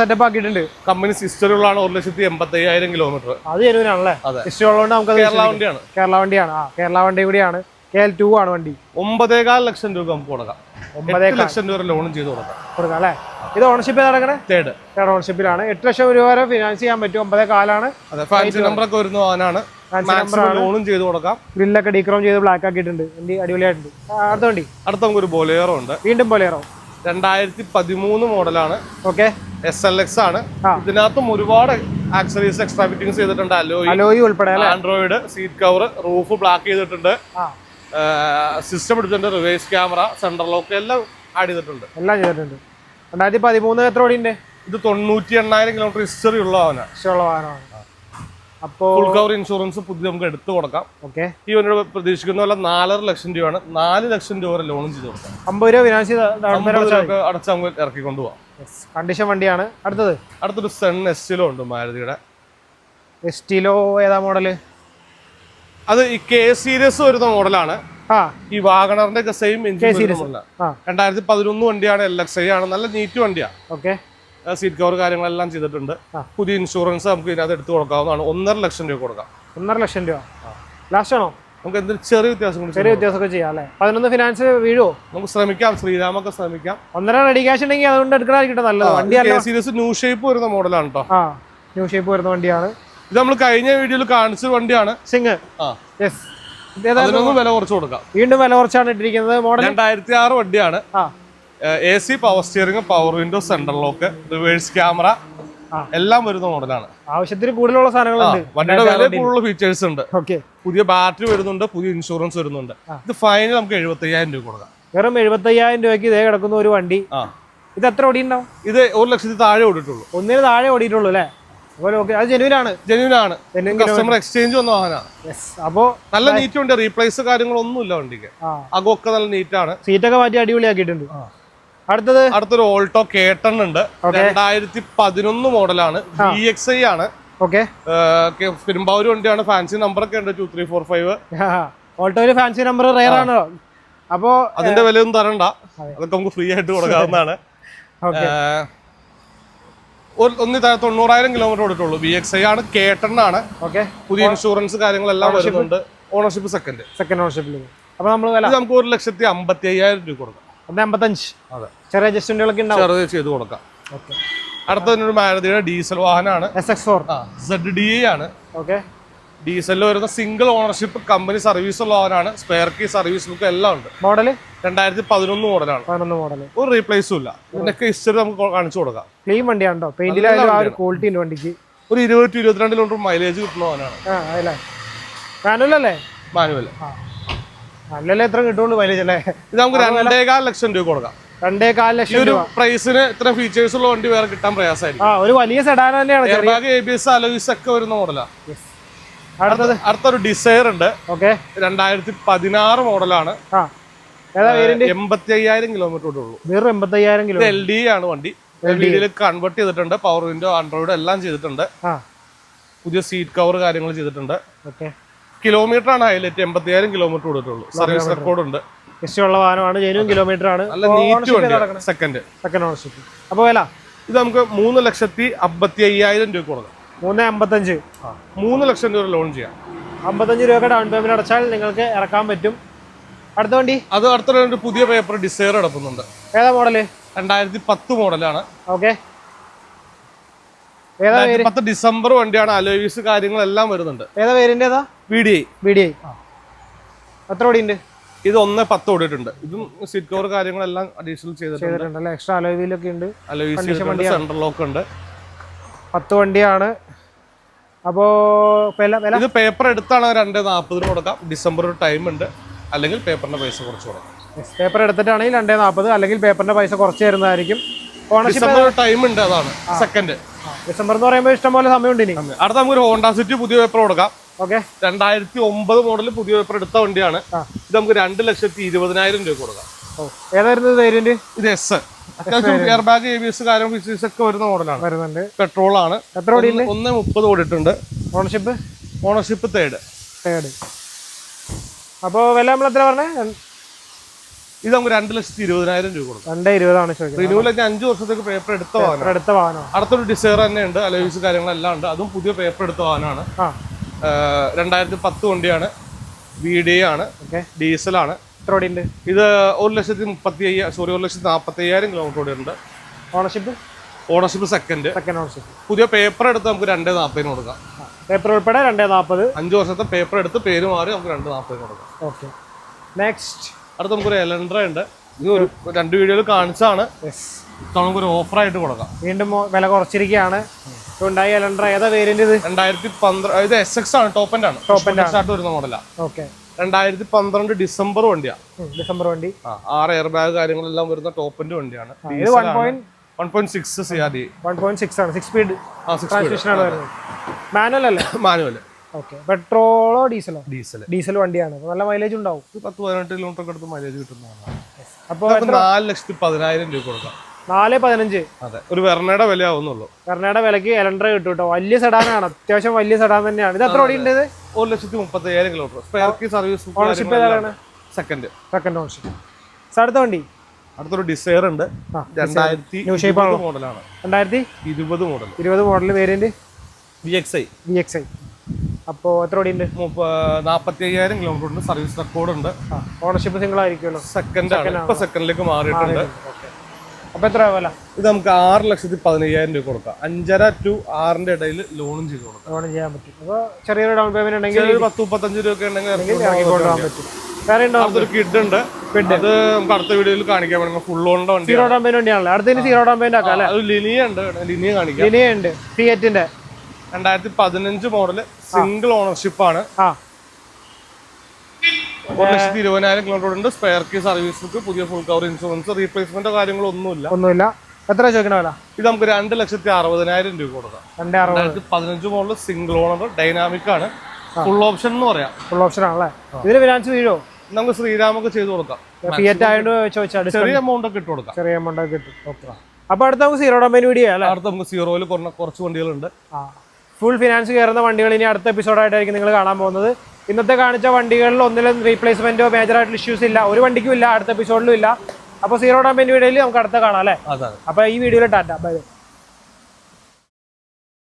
സെറ്റപ്പ് ആക്കിയിട്ടുണ്ട്. കമ്പനി സിസ്റ്റർ ഉള്ളതാണ് ഒരു ലക്ഷത്തി എൺപത്തി അയ്യായിരം കിലോമീറ്റർ അത്. ജെനുവിൻ ഉള്ളതുകൊണ്ട് നമുക്ക് കേരള വണ്ടിയാണ്. കേരള വണ്ടിയാണ്. ആ കേരള വണ്ടി കൂടിയാണ്. കെ എൽ ടു ആണ് വണ്ടി. ഒമ്പതേകാൽ ലക്ഷം രൂപ നമുക്ക് കൊടുക്കാം. ഒമ്പതേ ലക്ഷം രൂപ ലോണും ചെയ്ത് കൊടുക്കാം. കൊടുക്കാം അല്ലേ? ഇത് ഓണർഷിപ്പ് നടക്കണേ? തേർഡ് തേർഡ് ഓണർഷിപ്പിലാണ് എട്ട് ലക്ഷം രൂപ വരെ ഫിനാൻസ് ചെയ്യാൻ പറ്റും. ഒമ്പതേ കാലാണ് അതെ ഫാൻസി നമ്പർ ഒക്കെ വരുന്ന വാഹനമാണ്. ലോണും ചെയ്ത് കൊടുക്കാം. ഗ്രില്ലൊക്കെ ഡീക്രോം ചെയ്ത് ബ്ലാക്ക് ആക്കിയിട്ടുണ്ട്. വണ്ടി അടിപൊളിയായിട്ടുണ്ട്. അടുത്ത വണ്ടി. അടുത്ത നമുക്ക് ഒരു ബൊലേറോ ഉണ്ട്. വീണ്ടും ബൊലേറോ രണ്ടായിരത്തി പതിമൂന്ന് മോഡലാണ്. ഓക്കെ എസ് എൽ എക്സ് ആണ്. ഇതിനകത്തും ഒരുപാട് ആക്സറീസ് എക്സ്ട്രാ ഫിറ്റിംഗ്സ് ചെയ്തിട്ടുണ്ട്. അലോയി അലോയി ഉൾപ്പെടെ Android seat cover roof black ചെയ്തിട്ടുണ്ട്. സിസ്റ്റം എടുത്തിട്ടുണ്ട് റിവേഴ്സ് ക്യാമറ സെൻട്രൽ ലോക്ക് എല്ലാം ആഡ് ചെയ്തിട്ടുണ്ട്. എല്ലാം ചെയ്തിട്ടുണ്ട്. രണ്ടായിരത്തി പതിമൂന്ന് എത്ര ഓടിയുണ്ട് ഇത് തൊണ്ണൂറ്റി എണ്ണായിരം കിലോമീറ്റർ ഹിസ്റ്ററി ഉള്ള വാഹനമാണ്. അപ്പോൾ ഫുൾ കവർ ഇൻഷുറൻസ് പുതിയ നമുക്ക് എടുത്തു കൊടുക്കാം. ഓക്കെ. ഈ ഒന്നോട് പ്രതീക്ഷിക്കുന്ന പോലെ നാലര ലക്ഷം രൂപയാണ്. നാല് ലക്ഷം രൂപ വരെ ലോണും ചെയ്ത് കൊടുക്കാം. അമ്പത് രൂപ ഫിനാൻസ് അടച്ച് നമുക്ക് ഇറക്കി കൊണ്ടുപോകാം കണ്ടീഷൻ വണ്ടിയാണ്. അടുത്തത്? അടുത്തൊരു സെൺ എസ്റ്റിലോ ഉണ്ട് മാരുതിയുടെ. എസ്റ്റിലോ ഏതാ മോഡൽ അത് ഈ കെ സീരീസ് വരുന്ന മോഡലാണ് ഈ വാഗണറിന്റെ ഒക്കെ സെയിം എഞ്ചിൻ രണ്ടായിരത്തി പതിനൊന്ന് വണ്ടിയാണ് എൽ എക്സ് ഐ ആണ്. നല്ല നീറ്റ് വണ്ടിയാണ്. ഓക്കെ സീറ്റ് കവർ കാര്യങ്ങളെല്ലാം ചെയ്തിട്ടുണ്ട്. പുതിയ ഇൻഷുറൻസ് നമുക്ക് ഇതിനകത്ത് എടുത്തു കൊടുക്കാവുന്നതാണ്. ഒന്നര ലക്ഷം രൂപ കൊടുക്കാം. ഒന്നര ലക്ഷം രൂപ. ലാസ്റ്റ് ആണോ? നമുക്ക് എന്തെങ്കിലും ചെറിയ വ്യത്യാസം കൂടി ചെറിയ വ്യത്യാസം വ്യത്യാസമൊക്കെ ചെയ്യാം അല്ലേ? പതിനൊന്ന് ഫിനാൻസ് വീഴോ നമുക്ക് ശ്രമിക്കാം ശ്രീരാമൊക്കെ ശ്രമിക്കാം. ഒന്നര റെഡി ക്യാഷ് ഉണ്ടെങ്കിൽ അതുകൊണ്ട് എടുക്കണമായിരിക്കും നല്ലത്. വണ്ടി സീരീസ് ന്യൂ ഷേപ്പ് വരുന്ന മോഡലാണ് കേട്ടോ ആ ന്യൂ ഷേപ്പ് വരുന്ന വണ്ടിയാണ്. ഇത് നമ്മൾ കഴിഞ്ഞ വീഡിയോയിൽ കാണിച്ച വണ്ടിയാണ്. സിംഗ് ആ. യെസ് വില കുറച്ച് കൊടുക്കാം. വീണ്ടും വില കുറച്ചാണ് ഇട്ടിരിക്കുന്നത്. മോഡൽ രണ്ടായിരത്തി ആറ് വണ്ടിയാണ്. ആ. A C power steering power window central lock reverse camera എല്ലാം വരുന്ന മോഡലാണ് ആവശ്യത്തിന് കൂടുതലുള്ള സാധനങ്ങളുണ്ട്. വണ്ടിയുടെ വില കൂടുതലുള്ള ഫീച്ചേഴ്സ് ഉണ്ട്. ഓക്കെ പുതിയ ബാറ്ററി വരുന്നുണ്ട് പുതിയ ഇൻഷുറൻസ് വരുന്നുണ്ട്. ഇത് ഫൈനൽ നമുക്ക് എഴുപത്തി അയ്യായിരം രൂപ കൊടുക്കാം. വെറും എഴുപത്തയ്യായിരം രൂപയ്ക്ക് ഇതേ കിടക്കുന്ന ഒരു വണ്ടി. ഇത് എത്ര ഓടി ഉണ്ടാവും ഇത് ഒരു ലക്ഷത്തി താഴെ ഓടിയിട്ടുള്ളൂ. ഒന്നിന് താഴെ ഓടിയിട്ടുള്ളൂ അല്ലേ? അത് ജെനുവിനാണ് ജെനുവിനാണ് കസ്റ്റമർ എക്സ്ചേഞ്ച് വന്ന വാഹനമാണ്. അപ്പോ നല്ല നീറ്റ് ഉണ്ട്. റീപ്ലേസ് കാര്യങ്ങളൊന്നുമില്ല വണ്ടിക്ക്. ആ. അകമൊക്കെ നല്ല നീറ്റാണ് സീറ്റൊക്കെ മാറ്റി അടിപൊളിയാക്കിയിട്ടുണ്ട്. അടുത്തത്? അടുത്തൊരു ഓൾട്ടോ കേട്ടൺ ഉണ്ട്. രണ്ടായിരത്തി പതിനൊന്ന് മോഡലാണ്. ബി എക്സ് ഐ ആണ്. ഓക്കെ. പെരുമ്പാവൂർ വണ്ടിയാണ്. ഫാൻസി നമ്പർ ഒക്കെ ഉണ്ട് ടു ത്രീ ഫോർ ഫൈവ് ഓൾട്ടോയിൽ ഫാൻസി നമ്പർ റെയർ ആണോ. അപ്പോ അതിന്റെ വിലയൊന്നും തരണ്ട. അതൊക്കെ നമുക്ക് ഫ്രീ ആയിട്ട് കൊടുക്കാവുന്നതാണ്. ഒന്നി തൊണ്ണൂറായിരം കിലോമീറ്റർ ഓടിട്ടുള്ളൂ ബി എക്സ് ഐ ആണ് കേട്ടണ്ണാണ് ഓക്കെ. പുതിയ ഇൻഷുറൻസ് കാര്യങ്ങളെല്ലാം വരുന്നുണ്ട്. ഓണർഷിപ്പ് സെക്കൻഡ് സെക്കൻഡ് ഓണർഷിപ്പിൽ അപ്പൊ നമ്മൾ നമുക്ക് ഒരു ലക്ഷത്തി അമ്പത്തി അയ്യായിരം രൂപ കൊടുക്കാം. ഒന്ന് എൺപത്തഞ്ച് അതെ. ചെറിയ അഡ്ജസ്റ്റ്മെന്റുകളൊക്കെ ഉണ്ടാവും. ചെറുത് ചെയ്ത് കൊടുക്കാം. ഓക്കെ അടുത്തൊരു മാരുതിയുടെ ഡീസൽ വാഹനമാണ്. S X four Z D ആണ്. ഓക്കെ ഡീസലിൽ വരുന്ന സിംഗിൾ ഓണർഷിപ്പ് കമ്പനി സർവീസ് ഉള്ള വാഹനമാണ്. സ്പെയർ കീ സർവീസ് ബുക്ക് എല്ലാം ഉണ്ട്. മോഡൽ രണ്ടായിരത്തി പതിനൊന്ന് മോഡലാണ് പതിനൊന്ന് മോഡൽ ഒരു റീപ്ലേസും ഇല്ല. ഇതിനൊക്കെ ഹിസ്റ്ററി നമുക്ക് കാണിച്ചു കൊടുക്കാം. ക്ലീൻ വണ്ടിയാണോ? പെയിന്റിലായാലും ആ ഒരു ക്വാളിറ്റി ഉണ്ട് വണ്ടിക്ക്. ഒരു ഇരുപത്തി ഇരുപത്തിരണ്ട് കിലോമീറ്റർ മൈലേജ് കിട്ടുന്ന വാഹനമാണ്. മാനുവൽ അല്ലേ? മാനുവൽ അല്ലല്ലേ എത്ര കിട്ടുള്ളൂ മൈലേജ് അല്ലേ? ഇത് നമുക്ക് രണ്ടേകാൽ ലക്ഷം രൂപ കൊടുക്കാം. രണ്ടേ കാൽ ലക്ഷം ഒരു പ്രൈസിന് ഇത്ര ഫീച്ചേഴ്സ് ഉള്ള വണ്ടി വേറെ കിട്ടാൻ പ്രയാസമായിരിക്കും. ആ ഒരു വലിയ സെഡാൻ തന്നെയാണ് എയർ ചെറിയ എ ബി എസ് അലോയിസ് ഒക്കെ വരുന്ന മോഡലാണ് അടുത്തത്? അടുത്തൊരു ഡിസൈർ ഉണ്ട്. ഓക്കെ രണ്ടായിരത്തി പതിനാറ് മോഡലാണ് എൺപത്തി അയ്യായിരം കിലോമീറ്റർ ഉള്ളൂ. വെറും എൺപത്തയ്യായിരം കിലോ ഇത് എൽ ഡി ആണ് വണ്ടി. എൽ ഡിയിൽ കൺവേർട്ട് ചെയ്തിട്ടുണ്ട്. പവർ വിൻഡോ ആൻഡ്രോയിഡ് എല്ലാം ചെയ്തിട്ടുണ്ട്. പുതിയ സീറ്റ് കവർ കാര്യങ്ങൾ ചെയ്തിട്ടുണ്ട്. കിലോമീറ്റർ ആണ് ഹൈലൈറ്റ് എൺപത്തിയായിരം കിലോമീറ്റർ കൊടുത്തുള്ളൂ സർവീസ് റെക്കോർഡ് ഉണ്ട്. ഇഷ്ടമുള്ള വാഹനമാണ് ജെനുവൻ കിലോമീറ്റർ ആണ് സെക്കൻഡ് സെക്കൻഡ് ഓണർഷിപ്പ് അപ്പോൾ വില? ഇത് നമുക്ക് മൂന്ന് ലക്ഷത്തി അമ്പത്തി അയ്യായിരം രൂപ കൊടുക്കാം. മൂന്ന് അമ്പത്തഞ്ച്. മൂന്ന് ലക്ഷം രൂപ ലോൺ ചെയ്യാം. അമ്പത്തഞ്ച് രൂപ ഡൗൺ പേയ്മെന്റ് അടച്ചാൽ നിങ്ങൾക്ക് ഇറക്കാൻ പറ്റും. അടുത്ത വണ്ടി? അത് അടുത്ത പുതിയ പേപ്പർ ഡിസൈർ എടുക്കുന്നുണ്ട്. ഏതാ മോഡൽ രണ്ടായിരത്തി പത്ത് മോഡലാണ് ഓക്കെ. പത്ത് ഡിസംബർ വണ്ടിയാണ്. അലോയിസ് കാര്യങ്ങളെല്ലാം വരുന്നുണ്ട്. ഏതാ പേരിന്റെ ഏതാ V D I. B D I. എത്ര ഓടി ഉണ്ട്? ഇത് ഒന്ന് പത്ത് ഓടിയിട്ടുണ്ട് ഇതും സീറ്റ് കവർ കാര്യങ്ങളെല്ലാം അഡീഷണൽ ചെയ്തിട്ടുണ്ട്. എക്സ്ട്രാ അലോയിലൊക്കെ ഉണ്ട്. സെൻട്രൽ ലോക്ക് ഉണ്ട്. പത്ത് വണ്ടിയാണ്. അപ്പോ ഇത് പേപ്പർ എടുത്താണ് രണ്ട് നാൽപ്പതിന് കൊടുക്കാം. ഡിസംബർ ടൈം ഉണ്ട്. അല്ലെങ്കിൽ പേപ്പറിന്റെ പൈസ കുറച്ച് കൊടുക്കാം. പേപ്പർ എടുത്തിട്ടാണെങ്കിൽ രണ്ടേ നാൽപ്പത് അല്ലെങ്കിൽ പേപ്പറിന്റെ പൈസ കുറച്ച് തരുന്നതായിരിക്കും. ഡിസംബർ ടൈം ഉണ്ട് അതാണ്. സെക്കൻഡ് ഡിസംബർ എന്ന് പറയുമ്പോൾ ഇഷ്ടംപോലെ സമയം സമയമുണ്ട് ഇനി. അടുത്ത നമുക്ക് ഒരു ഹോണ്ട സിറ്റി പുതിയ പേപ്പർ കൊടുക്കാം. ഓക്കെ. രണ്ടായിരത്തി ഒമ്പത് മോഡൽ പുതിയ പേപ്പർ എടുത്ത വണ്ടിയാണ്. ഇത് നമുക്ക് രണ്ട് ലക്ഷത്തി ഇരുപതിനായിരം രൂപ കൊടുക്കാം. ഏതായിരുന്നു വേരിയന്റ് ഇത് എസ് അത്യാവശ്യം air bag A B S കാര്യം ഒക്കെ വരുന്ന മോഡലാണ് വരുന്നുണ്ട്. പെട്രോൾ ആണ്. എത്ര ഓടി ഒന്ന് മുപ്പത് ഓടിയിട്ടുണ്ട്. ഓണർഷിപ്പ് ഓണർഷിപ്പ് തേർഡ് തേർഡ് അപ്പോൾ വില നമ്മൾ എത്ര പറഞ്ഞേ? ഇത് നമുക്ക് രണ്ട് ലക്ഷത്തി ഇരുപതിനായിരം രൂപ കൊടുക്കും. രണ്ടേ ഇരുപതാണ് റിന്യൂവലൊക്കെ അഞ്ച് വർഷത്തേക്ക് പേപ്പർ എടുത്ത വാഹനം എടുത്ത വാഹനം അടുത്തൊരു ഡിസൈർ തന്നെ ഉണ്ട് അലോയിസ് കാര്യങ്ങളെല്ലാം ഉണ്ട്. അതും പുതിയ പേപ്പർ എടുത്ത വാഹനമാണ്. ആ. രണ്ടായിരത്തി പത്ത് വണ്ടിയാണ്. വി ഡി ആണ്. ഓക്കെ. ഡീസലാണ്. എത്ര ഓടി ഉണ്ട് ഇത് ഒരു ലക്ഷത്തി മുപ്പത്തി അയ്യായിരം സോറി ഒരു ലക്ഷത്തി നാൽപ്പത്തി അയ്യായിരം kilometre ഓടിയുണ്ട് ownership ownership second second ownership പുതിയ പേപ്പർ എടുത്ത് നമുക്ക് രണ്ടേ നാൽപ്പതിന് കൊടുക്കാം. പേപ്പർ ഉൾപ്പെടെ രണ്ടേ നാൽപ്പത് അഞ്ച് വർഷത്തെ പേപ്പർ എടുത്ത് പേര് മാറി നമുക്ക് രണ്ട് നാൽപ്പതിന് കൊടുക്കാം. ഓക്കെ. നെക്സ്റ്റ് അടുത്ത് നമുക്കൊരു എലൻഡ്ര ഉണ്ട്. ഇത് ഒരു രണ്ട് വീഡിയോയിൽ കാണിച്ചാണ് നമുക്കൊരു ഓഫറായിട്ട് കൊടുക്കാം. വീണ്ടും വില കുറച്ചിരിക്കുകയാണ്. ഉണ്ടായി എലണ്ടർ ഏതാ വേരിയന്റ് ഇത്? രണ്ടായിരത്തി പന്ത്രണ്ട് ഇത് എസ് എക്സ് ആണ്. ടോപ്പ് ആണ്. ടോപ്പ് സ്റ്റാർട്ട് വരുന്ന മോഡലാണ് ഓക്കെ രണ്ടായിരത്തി പന്ത്രണ്ട് ഡിസംബർ വണ്ടിയാ. ഡിസംബർ വണ്ടി. ആറ് എയർ ബാഗ് കാര്യങ്ങളെല്ലാം വരുന്ന ടോപ്പ് എൻഡ് വണ്ടിയാണ്. ഇത് one point one point six C R D one point six ആണ്. സിക്സ് സ്പീഡ് ട്രാൻസ്മിഷൻ ആണ് വരുന്നത്. മാനുവൽ അല്ലേ? മാനുവൽ ഓക്കെ പെട്രോളോ ഡീസലോ ഡീസൽ ഡീസൽ വണ്ടിയാണ്. നല്ല മൈലേജ് ഉണ്ടാവും. പത്ത് പതിനെട്ട് കിലോമീറ്റർ അടുത്ത് മൈലേജ് കിട്ടുന്നതാണ്. അപ്പോൾ നാല് ലക്ഷത്തി പതിനായിരം രൂപ കൊടുക്കാം. നാല് പതിനഞ്ച്. അതെ. ഒരു വെർണയുടെ വില ആവുന്നുള്ളൂ വെർണയുടെ വിലക്ക് എലണ്ടർ കിട്ടും കേട്ടോ. വലിയ സെഡാനാണ് അത്യാവശ്യം വലിയ സെഡാൻ തന്നെയാണ്. ഇത് എത്ര ഓടിയുണ്ട് ഇത്? ഒരു ലക്ഷത്തി മുപ്പത്തി അയ്യായിരം കിലോമീറ്റർ സ്പെയർ സർവീസ് ഓണർഷിപ്പ് ഏതാണ്? സെക്കൻഡ് സെക്കൻഡ് ഓണർഷിപ്പ് അടുത്ത വണ്ടി? അടുത്തൊരു ഡിസയർ ഉണ്ട്. രണ്ടായിരത്തി മോഡലാണ് രണ്ടായിരത്തി ഇരുപത് മോഡൽ ഇരുപത് model variant V X I V X I അപ്പോൾ എത്ര ഓടിയുണ്ട് ഉണ്ട് നാപ്പത്തി അയ്യായിരം കിലോമീറ്റർ ഉണ്ട്. സർവീസ് റെക്കോർഡ് ഉണ്ട്. ഓണർഷിപ്പ് സിംഗിൾ ആയിരിക്കുമല്ലോ. സെക്കൻഡ് ആണ്. ഇപ്പൊ സെക്കൻഡിലേക്ക് മാറിയിട്ടുണ്ട്. അപ്പോൾ എത്ര വില? ഇത് നമുക്ക് ആറ് ലക്ഷത്തി പതിനയ്യായിരം രൂപ കൊടുക്കാം. അഞ്ചര ടു ആറിന്റെ ഇടയിൽ ലോണും ചെയ്ത് കൊടുക്കാം. ലോൺ ചെയ്യാൻ പറ്റും. അപ്പൊ ചെറിയൊരു ഡൗൺ പേയ്മെന്റ് ഉണ്ടെങ്കിൽ ഒരു പത്ത് മുപ്പത്തഞ്ച് രൂപ ഒക്കെ ഉണ്ടെങ്കിൽ ഇറക്കി ഇറക്കി കൊണ്ടുപോകാൻ പറ്റും. വേറെ ഉണ്ടോ അടുത്തൊരു കിഡ് ഉണ്ട്. അത് നമുക്ക് അടുത്ത വീഡിയോയിൽ കാണിക്കാൻ പറ്റും ഫുൾ ഓണിന്റെ വണ്ടി സീറോ ഡൗൺ പേയ്മെന്റ് വണ്ടിയാണല്ലോ. അടുത്തതിന് സീറോ ഡൗൺ പേയ്മെന്റ് ആക്കാം അല്ലേ? അത് ലിനിയ ഉണ്ട്. ലിനിയ കാണിക്കാം. ലിനിയ ഉണ്ട്. ഫിയറ്റിന്റെ രണ്ടായിരത്തി പതിനഞ്ച് മോഡൽ സിംഗിൾ ഓണർഷിപ്പ് ആണ്. ആ. ഒരു ലക്ഷത്തി ഇരുപതിനായിരം കിലോമീറ്റർ ഉണ്ട്. സ്പെയർ കീ സർവീസ് പുതിയ ഫുൾ കവർ ഇൻഷുറൻസ് റീപ്ലേസ്മെന്റോ കാര്യങ്ങളോ ഒന്നുമില്ല. ഒന്നുമില്ല. എത്ര ചോദിക്കണ വില? ഇത് നമുക്ക് രണ്ട് ലക്ഷത്തി അറുപതിനായിരം രൂപ കൊടുക്കാം. രണ്ടായിരത്തി പതിനഞ്ച് മോഡൽ സിംഗിൾ ഓണർ ഡൈനാമിക് ആണ്. ഫുൾ ഓപ്ഷൻ എന്ന് പറയാം. ഫുൾ ഓപ്ഷൻ ആണല്ലേ? ഇതിന് ഫിനാൻസ് വീഴോ നമുക്ക് ശ്രീരാമൊക്കെ ചെയ്തു കൊടുക്കാം. ഫിയറ്റ് ആയതുകൊണ്ട് ചോദിച്ചാൽ ചെറിയ എമൗണ്ട് ഒക്കെ ഇട്ട് കൊടുക്കാം. ചെറിയ എമൗണ്ട് ഒക്കെ കിട്ടും ഓക്കെ അപ്പൊ അടുത്ത നമുക്ക് സീറോ പേയ്മെന്റ് വീഡിയോ അല്ലേ? അടുത്ത നമുക്ക് സീറോയിൽ കുറച്ച് വണ്ടികളുണ്ട്. ഫുൾ ഫിനാൻസ് കയറുന്ന വണ്ടികൾ ഇനി അടുത്ത എപ്പിസോഡായിട്ടായിരിക്കും നിങ്ങൾ കാണാൻ പോകുന്നത്. ഇന്നത്തെ കാണിച്ച വണ്ടികളിൽ ഒന്നിലും റീപ്ലേസ്മെന്റോ മേജർ ആയിട്ടുള്ള ഇഷ്യൂസ് ഇല്ല. ഒരു വണ്ടിക്കും ഇല്ല അടുത്ത എപ്പിസോഡിലും ഇല്ല. അപ്പോൾ സീറോ ഡാം വീഡിയോയിൽ നമുക്ക് അടുത്ത കാണാം അല്ലേ? അപ്പൊ അപ്പോൾ ഈ വീഡിയോയിൽ ടാറ്റ. ബൈ